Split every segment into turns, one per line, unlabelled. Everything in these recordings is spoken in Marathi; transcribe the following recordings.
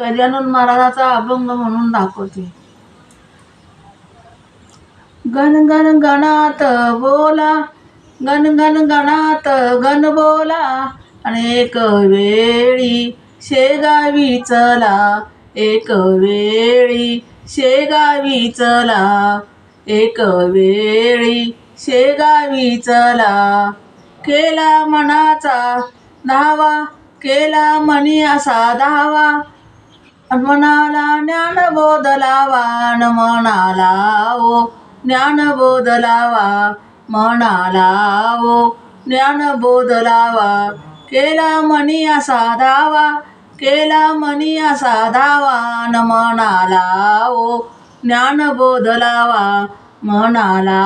गजानन महाराजाचा अभंग म्हणून दाखवते. गण गण गणात बोला गण गण गणात गण बोला अनेक वेळी शेगावी चला एक वेळी शेगावी चला एक वेळी शेगावी चला. केला मनाचा धावा केला मनी असा धावा मनाला ज्ञानबोध लावा न मनाला ओ ज्ञानबोध लावा मनाला ओ ज्ञानबोध लावा केला मनी असा धावा केला मनी असा धावा न मनाला ओ ज्ञानबोध लावा मनाला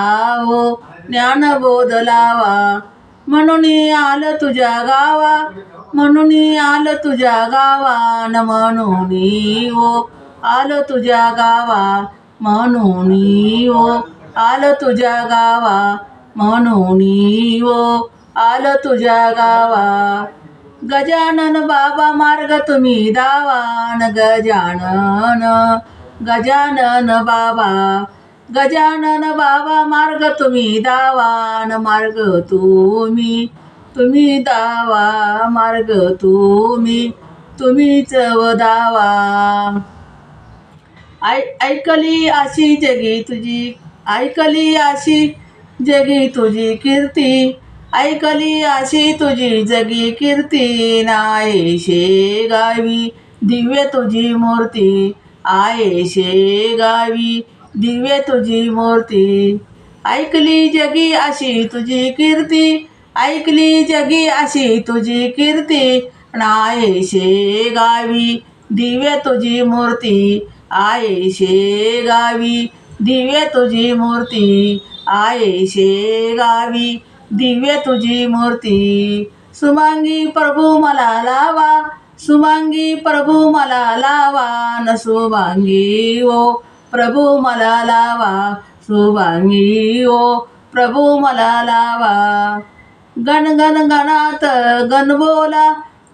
ओ ज्ञानबोध लावा म्हणून आलं तुझ्या गावा म्हणून आलं तुझ्या गावान म्हणून ओ. आलं तुझ्या गावा म्हणून ओ. आलं तुझ्या गावा म्हणून ओ. आलं तुझ्या गावा. गजानन बाबा मार्ग तुम्ही दावान गजानन गजानन बाबा. गजानन बाबा मार्ग तुम्ही दावान मार्ग तुम्ही तुम्ही दावा मार्ग तुम्ही चव दावा. आय ऐकली अशी जगी तुझी ऐकली अशी जगी तुझी कीर्ती. ऐकली अशी तुझी जगी कीर्ती शे गावी दिव्य तुझी मूर्ती. शे गावी दिव्य तुझी मूर्ती. ऐकली जगी अशी तुझी कीर्ती ऐकली जगी अशी तुझी कीर्ती नायशे गावी दिव्य तुझी मूर्ती आयशे गावी दिव्य तुझी मूर्ती आयशे गावी दिव्य तुझी मूर्ती. सुमांगी प्रभू मला लावा सुमांगी प्रभू मला लावा न सुमांगी ओ प्रभू मला लावा सुमांगी ओ प्रभू मला लावा. गण गण गणात गण बोला.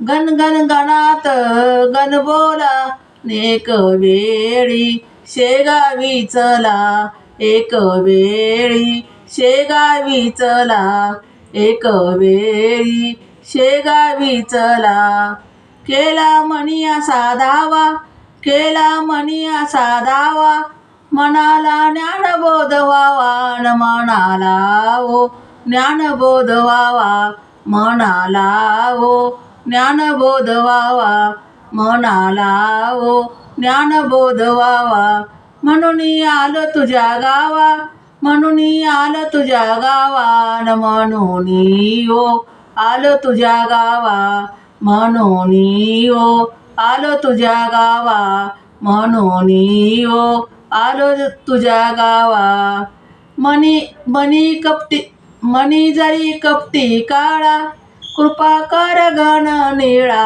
गण गण गणात गण बोला. एक वेळी शेगावी चला. एक वेळी शेगावी चला. एक वेळी शेगावी चला. केला मणी असा धावा केला मणी असा धावा मनाला ज्ञानबोध व्हावा न मनाला ओ ज्ञानबोध व्हावा मनाला ओ ज्ञानबोध व्हावा मनाला ओ ज्ञानबोध व्हावा म्हणून आलं तुझ्या गावा म्हणून आलं तुझ्या गावा न म्हणून ओ हो. आलं तुझ्या गावा म्हणून ओ हो. आलं तुझ्या गावा म्हणून ओ हो. आलो तुझ्या गावा. मनी मनी कपटी मनी जरी कपटी काळा कृपा कर गण निळा.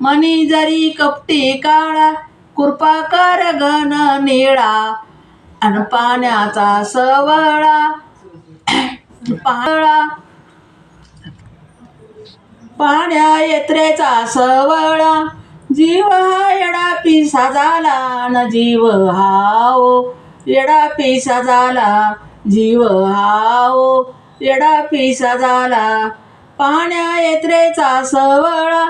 मनी जरी कपटी काळा कृपा कर गण निळा. आणि पाण्याचा सवळा. पाळा. पाण्या येत्रेचा सवळा. जीव हा येडा पिसा झाला न जीव हाओ येडा पिसा झाला जीव हाओ येडा पिसा झाला. पाण्या येत्रेचा सवळा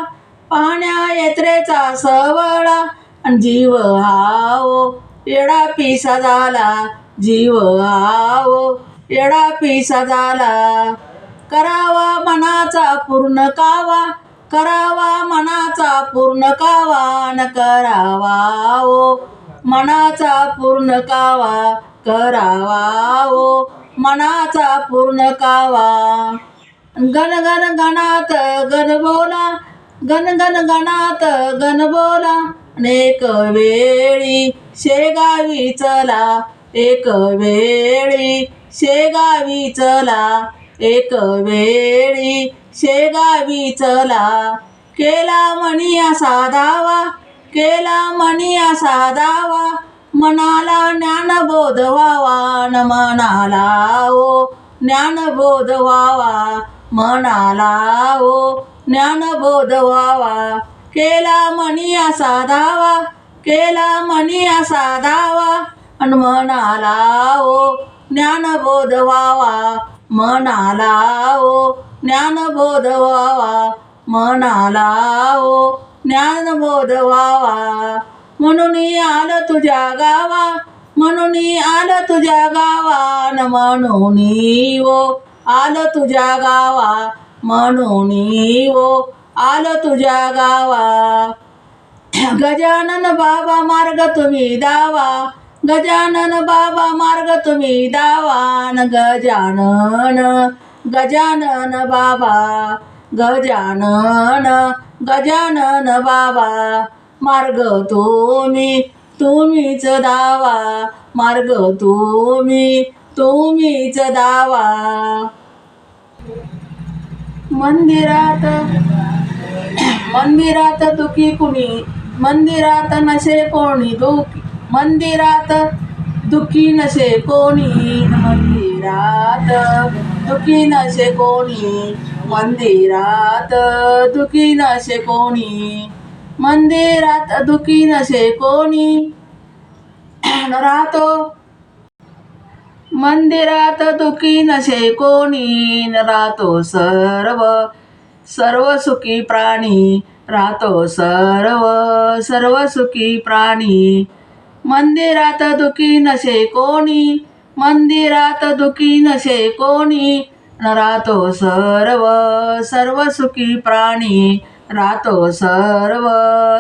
पाण्या येत्रेचा सवळा. आणि जीव हाओ येडा पिसा झाला. जीव हाओ येडा पिसा झाला. करावा मनाचा पूर्ण कावा करावा मनाचा पूर्ण कावा. न करावा ओ मनाचा पूर्ण कावा करावा ओ मनाचा पूर्ण कावा. गण गण गणात गण बोला. गण गण गणात गण बोला. अनेक वेळी शेगावी चला. एक वेळी शेगावी चला. एक वेळी शेगावी चला. केला मणी असा दावा केला मणी असा दावा मनाला ज्ञानबोध व्हावा न मनाला ओ ज्ञानबोध व्हावा मनाला ओ ज्ञानबोध व्हावा. केला मणी असा धावा केला मनी असा दावा अन म्हणाला ओ ज्ञानबोध व्हावा म्हणाला ओ ज्ञानबोध व्हावा म्हणाला ओ ज्ञानबोध व्हावा. म्हणून आलं तुझ्या गावा म्हणून आलं तुझ्या गावा न म्हणून ओ आलं तुझ्या गावा म्हणून ओ आलं तुझ्या गावा. गजानन बाबा मार्ग तुम्ही दावा गजानन बाबा मार्ग तुम्ही दावान गजानन गजानन बाबा गजानन गजानन बाबा. मार्ग तुम्ही तुम्हीच दावा. मार्ग तुम्ही तुम्हीच दावा. मंदिरात मंदिरात दुखी कुणी? मंदिरात नसे कोणी दुखी? मंदिरात दुखी नसे कोणी? मंदिरात दुखी नसे कोणी? मंदिरात दुखी नसे कोणी? मंदिरात दुखी नसे कोणी? राहतो मंदिरात दुखी नसे कोणी? न राहतो सर्व सर्व सुखी प्राणी. राहतो सर्व सर्व सुखी प्राणी. मंदिरात दुखी नसे कोणी? मंदिरात दुखी नसे कोणी? राहतो सर्व सर्व सुखी प्राणी. रातो सर्व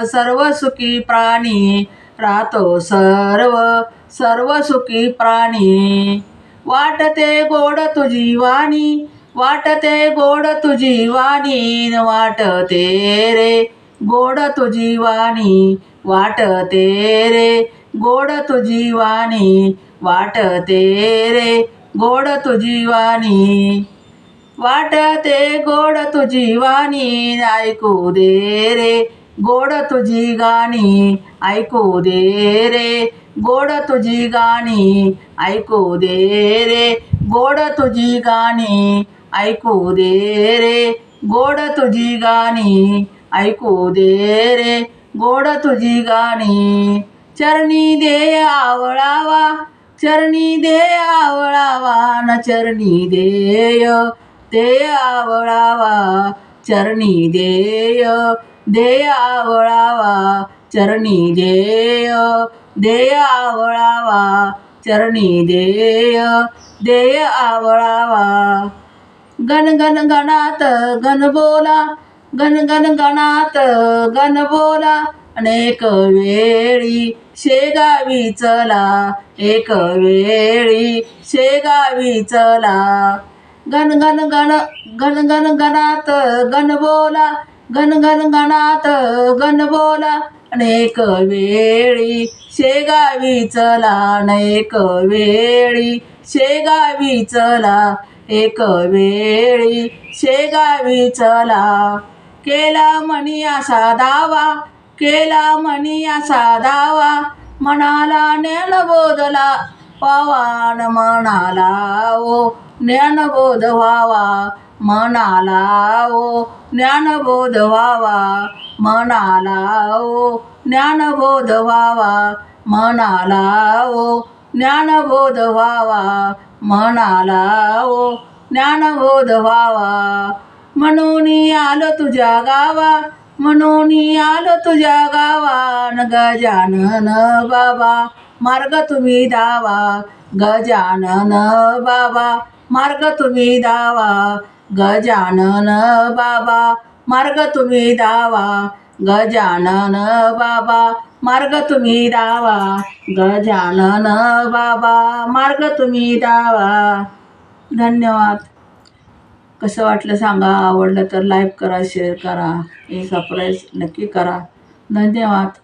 सर्व सुखी प्राणी रातो सर्व सर्व सुखी प्राणी. वाटते गोड तुझी वाणी वाटते गोड तुझी वाणी वाटते रे गोड तुझी वाणी वाटते रे गोड तुझी वाणी वाटते रे गोड तुझी वाणी. वाटते गोड तुझी वाणी ऐकू दे रे. गोड तुझी गाणी ऐकू दे रे. गोड तुझी गाणी ऐकू दे रे. गोड तुझी गाणी ऐकू दे रे. गोड तुझी गाणी ऐकू दे रे. गोड तुझी गाणी चरणी दे आवळावा. चरणी दे आवळावा. न चरणी देय. दे आवळावा चरणी देय. दे आवळावा चरणी देय. दे आवळावा चरणी देय. दे आवळावा गण गण गणात गण बोला गण गण गणात गण बोला. अनेक वेळी शेगावी चला एक वेळी शेगावी चला. गण गण गण गण गण गणात गण बोला गण गण गणात गण बोला. अनेक वेळी शेगावी चला अनेक वेळी शेगावी चला. एक वेळी शेगावी चला. केला म्हणी असा दावा केला म्हणी असा दावा. मनाला बोधला पवान म्हणाला ओ ज्ञानबोध व्हावा मनाला ओ ज्ञानबोध व्हावा मनाला ओ ज्ञानबोध व्हावा मनाला ओ ज्ञानबोध व्हावा मनाला ओ ज्ञानबोध व्हावा म्हणून आलो तुझ्या गावा म्हणून आलो तुझ्या गावा न गजानन बाबा मार्ग तुम्ही दावा गजानन बाबा मार्ग तुम्ही दावा गजानन बाबा. मार्ग तुम्ही दावा गजानन बाबा. मार्ग तुम्ही दावा गजानन बाबा. मार्ग तुम्ही दावा. धन्यवाद. कसं वाटलं सांगा? आवडलं तर लाईक करा शेअर करा. हे सबस्क्राईब नक्की करा. धन्यवाद.